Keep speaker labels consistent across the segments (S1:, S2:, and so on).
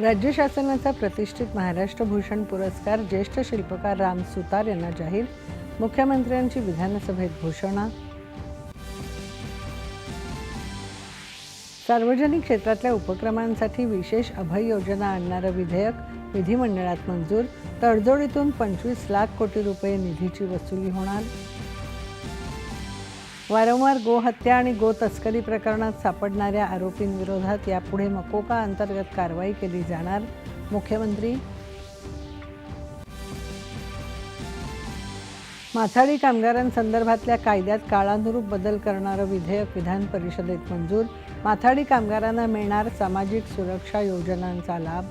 S1: राज्य शासनाचा प्रतिष्ठित महाराष्ट्र भूषण पुरस्कार ज्येष्ठ शिल्पकार राम सुतार यांना जाहीर. मुख्यमंत्र्यांची विधानसभेत घोषणा. सार्वजनिक क्षेत्रातल्या उपक्रमांसाठी विशेष अभय योजना आणणारं विधेयक विधिमंडळात मंजूर. तडजोडीतून पंचवीस लाख कोटी रुपये निधीची वसुली होणार. वारंवार गोहत्या आणि गो तस्करी प्रकरणात सापडणाऱ्या आरोपींविरोधात यापुढे मकोका अंतर्गत कारवाई केली जाणार. मुख्यमंत्री माथाडी कामगारांसंदर्भातल्या कायद्यात काळानुरूप बदल करणारं विधेयक विधान परिषदेत मंजूर. माथाडी कामगारांना मिळणार सामाजिक सुरक्षा योजनांचा लाभ.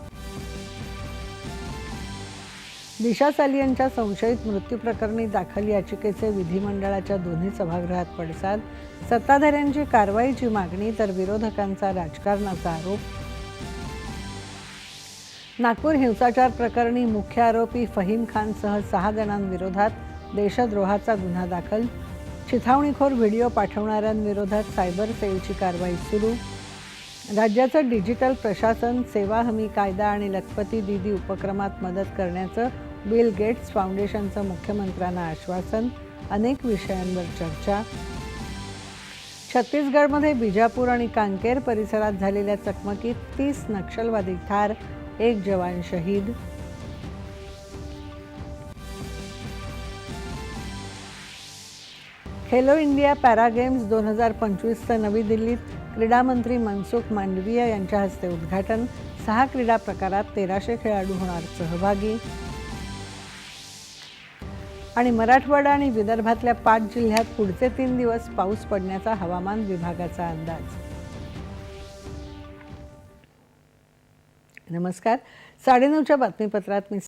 S1: दिशा साली यांच्या संशयित मृत्यू प्रकरणी दाखल याचिकेचे विधिमंडळाच्या दोन्ही सभागृहात पडसाद. सत्ताधाऱ्यांची कारवाईची मागणी तर विरोधकांचा राजकारणाचा आरोप. नागपूर हिंसाचार प्रकरणी मुख्य आरोपी फहीम खानसह सहा जणांविरोधात देशद्रोहाचा गुन्हा दाखल. चिथावणीखोर व्हिडिओ पाठवणाऱ्यांविरोधात सायबर सेलची कारवाई सुरू. राज्याचं डिजिटल प्रशासन सेवा हमी कायदा आणि लखपती दिदी उपक्रमात मदत करण्याचं बिल गेट्स फाउंडेशनचं मुख्यमंत्र्यांना आश्वासन अनेक विषयांवर चर्चा. छत्तीसगडमध्ये बिजापूर आणि कांकेर परिसरात झालेल्या चकमकीत तीस नक्षलवादी ठार एक जवान शहीद. खेलो इंडिया पॅरा गेम्स दोन हजार पंचवीसचं नवी दिल्लीत क्रीडामंत्री मनसुख मांडवीय यांच्या हस्ते उद्घाटन. सहा क्रीडा प्रकारात तेराशे खेळाडू होणार सहभागी. आणि मराठवाडा आणि विदर्भातल्या पाच जिल्ह्यात पुढचे तीन दिवस पाऊस पडण्याचा हवामान विभागाचा अंदाज. नमस्कार. साडेनऊच्या बातमीपत्रात मी